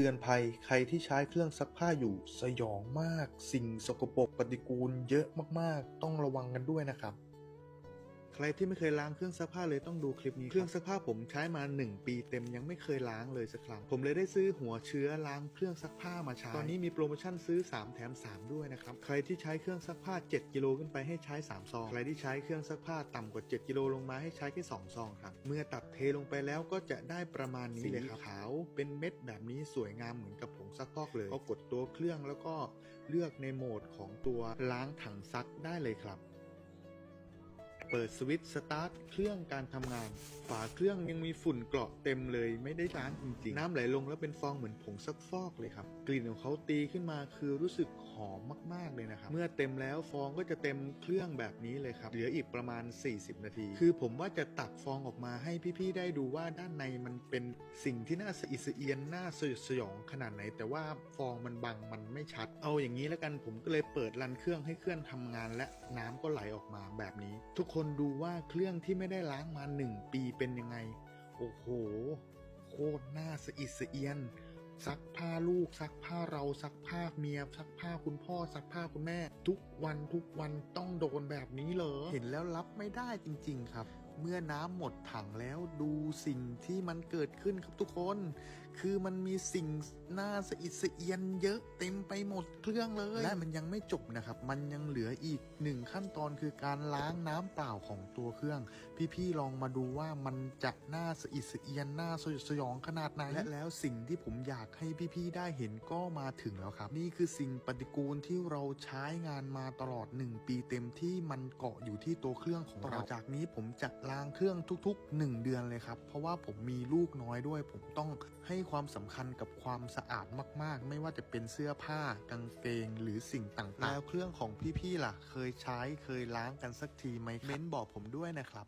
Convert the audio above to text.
ตือนภัยใครที่ใช้เครื่องซักผ้าอยู่สยองมาก สิ่งสกปรกปฏิกูลเยอะมากๆ ต้องระวังกันด้วยนะครับ รที่ไม่เคยล้างเครื่องซักผ้าเลยต้องดูคลิปนี้เครื่องซักผ้าผมใช้มา 1 ปีเต็มยังไม่เคยล้างเลยสักครั้งผมเลยได้ซื้อหัวเชื้อล้างเครื่องซักผ้ามาใช้ตอนนี้มีโปรโมชั่นซื้อ 3 แถม 3 ด้วยนะครับใครที่ใช้เครื่องซักผ้า 7 กิโลขึ้นไปให้ใช้ 3 ซอง ใครที่ใช้เครื่องซักผ้าต่ำกว่า 7 กิโลลงมาให้ใช้แค่2ซองครับเมื่อตัดเทลงไปแล้วก็จะได้ประมาณนี้เลยครับขาวเป็นเม็ดแบบนี้สวยงามเหมือนกับผงซักฟอกเลยก็กดตัวเครื่องแล้วก็เลือกในโหมดของตัวล้างถังซักได้เลยครับ เปิดสวิตช์สตาร์ทเครื่องการทำงาน ฝาเครื่องยังมีฝุ่นเกาะเต็มเลยไม่ได้ล้างจริงๆ น้ำไหลลงแล้วเป็นฟองเหมือนผงซักฟอกเลยครับ กลิ่นของเขาตีขึ้นมาคือรู้สึกหอมมากๆเลยนะครับ เมื่อเต็มแล้วฟองก็จะเต็มเครื่องแบบนี้เลยครับ เหลืออีกประมาณ 40 นาที คือผมว่าจะตักฟองออกมาให้พี่ๆได้ดูว่าด้านในมันเป็นสิ่งที่น่าสะอิดสะเอียนน่าสยดสยองขนาดไหน แต่ว่าฟองมันบังมันไม่ชัด เอาอย่างนี้แล้วกันผมก็เลยเปิดรันเครื่องให้เครื่องทำงาน และน้ำก็ไหลออกมาแบบนี้ ทุกคนนดูว่าเครื่องที่ไม่ได้ล้างมาหนึ่งปีเป็นยังไง โอ้โห โคตรน่าสะอิดสะเอียน ซักผ้าลูก ซักผ้าเราซักผ้าเมีย ซักผ้าคุณพ่อ ซักผ้าคุณแม่ ทุกวันทุกวันต้องโดนแบบนี้เลยเห็นแล้วรับไม่ได้จริง ๆ ครับ เมื่อน้ำหมดถังแล้วดูสิ่งที่มันเกิดขึ้นครับทุกคน คือมันมีสิ่งน่าสะอิดสะเอียนเยอะเต็มไปหมดเครื่องเลย และมันยังไม่จบนะครับ มันยังเหลืออีกหนึ่งขั้นตอนคือการล้างน้ำเปล่าของตัวเครื่อง พี่ๆลองมาดูว่ามันจะน่าสะอิดสะเอียนน่าสยดสยองขนาดไหนและแล้วสิ่งที่ผมอยากให้พี่ๆได้เห็นก็มาถึงแล้วครับ นี่คือสิ่งปฏิกูลที่เราใช้งานมาตลอด 1 ปีเต็มที่มันเกาะอยู่ที่ตัวเครื่องของเราจากนี้ผมจะล้างเครื่องทุกๆ 1 เดือนเลยครับ เพราะว่าผมมีลูกน้อยด้วย ผมต้องให้ความสำคัญกับความสะอาดมากๆ ไม่ว่าจะเป็นเสื้อผ้ากางเกงหรือสิ่งต่างๆ แล้วเครื่องของพี่ๆล่ะ เคยใช้เคยล้างกันสักทีไหมเม้นบอกผมด้วยนะครับ